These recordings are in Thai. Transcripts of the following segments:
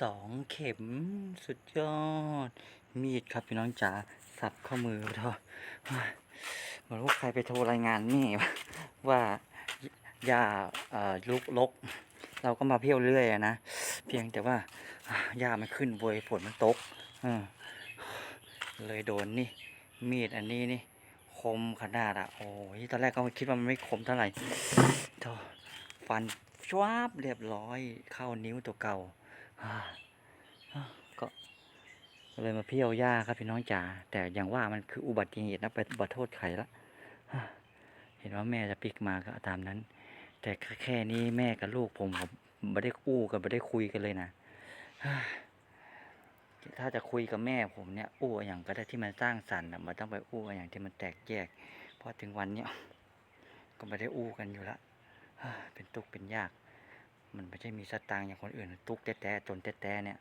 สองเข็มสุดยอด มีดครับพี่น้องจ๋าสับข้ามือเถอะเหมือนว่าใครไปโทรรายงานแม่วะว่าย่าลุกลก เราก็มาเที่ยวเรื่อยนะ เพียงแต่ว่าอ่าย่ามันขึ้นบวยฝนมันตกเลยโดนนี่ มีดอันนี้นี่ คมขนาดอะโอ้ยตอนแรกก็คิดว่ามันไม่คมเท่าไหร่ฟันชวาบเรียบร้อยเข้านิ้วตัวเก่า ก็เลยมาเพี้ยวย่าครับพี่น้องจ๋าแต่อย่างว่ามันคืออุบัติเหตุนะไปบัโทษใครละเห็นว่าแม่จะปิกมาก็ตามนั้น แต่แค่นี้แม่กับลูกผมผมไม่ได้กู้กันไม่ได้คุยกันเลยนะถ้าจะคุยกับแม่ผมเนี่ยอู้อย่างก็ได้ที่มันสร้างสรรค์มันต้องไปอู้อย่างที่มันแตกแยกเพราะถึงวันเนี้ยก็ไม่ได้อู้กันอยู่ละเป็นตุกเป็นยาก มันไม่ใช่มีสตางค์อย่างคนอื่นตุกแต้ๆจนแต้ๆเนี่ย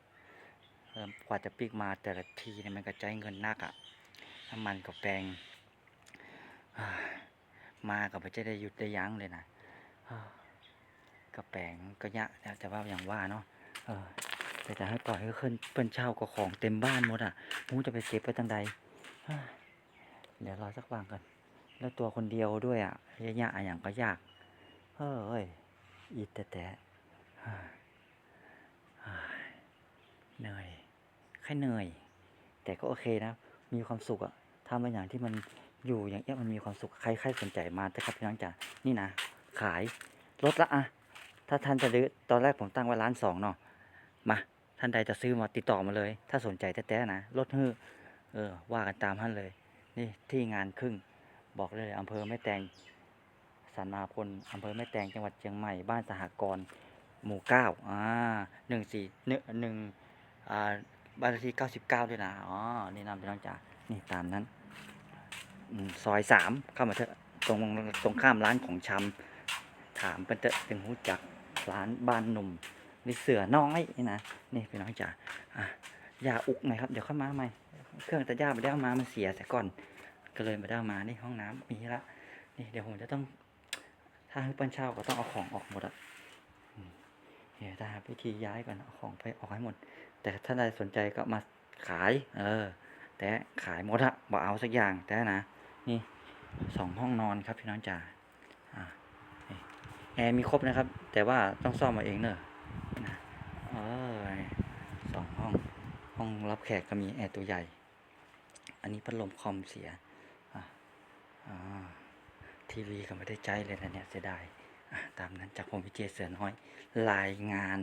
กว่าจะปีกมาแต่ละทีเนี่ยมันก็ใจเงินนักอะน้ำมันก็แพงมาก็ไม่ใช่ได้หยุดได้ยั้งเลยนะอ่าก็แปงก็ยะแต่ว่าอย่างว่าเนาะเออแต่จะให้ปล่อยให้ขึ้นเปิ้นเช่าก็ของเต็มบ้านหมดอะมูจะไปเก็บไว้ตังใดเดี๋ยวรอสักวันก่อนแล้วตัวคนเดียวด้วยอะยะยะอย่างก็ยากเออเอ้ยอีแต่แต่ เหนื่อยแค่เหนื่อย แต่ก็โอเคนะ มีความสุขอะทำเป็นอย่างที่มันอยู่อย่างเงี้ยมันมีความสุขใครใครสนใจมาแต่ครับพี่น้องจ๋านี่นะ ขายลดละอะถ้าท่านจะซื้อตอนแรกผมตั้งไว้ล้านสองเนาะมาท่านใดจะซื้อมาติดต่อมาเลย ถ้าสนใจแต้ๆนะลดฮื้อเออ ว่ากันตามท่านเลย นี่ที่งานครึ่งบอกเลยอำเภอแม่แตงสันนาพลอำเภอแม่แตงจังหวัดเชียงใหม่บ้านสหกรณ์ หมู่เก้าอ่าหนึ่งสี่หนึ่งหนึ่งอ่าบ้านเลขที่เก้าสิบเก้าด้วยนะอ๋อนี่นำพี่น้องจ๋านี่ตามนั้นซอยสามเข้ามาเถอะตรงตรงข้ามร้านของชำถามเป็นเตอะถึงหูจักร้านบ้านหนุ่มนี่เสือน้อยนี่นะนี่พี่น้องจ๋าอะยาอุกหน่อยครับเดี๋ยวเข้ามาใหม่เครื่องตัดหญ้าไม่ได้มา มันเสียแต่ก่อน ก็เลยไม่ได้มานี่ห้องน้ำมีละนี่เดี๋ยวผมจะต้องถ้าให้ปั้นเช่าก็ต้องเอาของออกหมดอะ เดี๋ยวจะหาวิธีย้ายก่อนเอาของไปออกให้หมด แต่ถ้าใดสนใจก็มาขาย เออ แต่ขายหมดอะบอกเอาสักอย่างแต่นะ นี่สองห้องนอนครับพี่น้องจ๋าอะแอร์มีครบนะครับ แต่ว่าต้องซ่อมมาเองเนอะนะเออสองห้อง ห้องรับแขกก็มีแอร์ตัวใหญ่ อันนี้พัดลมคอมเสียอ่าทีวีก็ไม่ได้ใจเลยนะเนี่ยเสียดาย ตามนั้นจากผมพิเจเสือน้อยรายงาน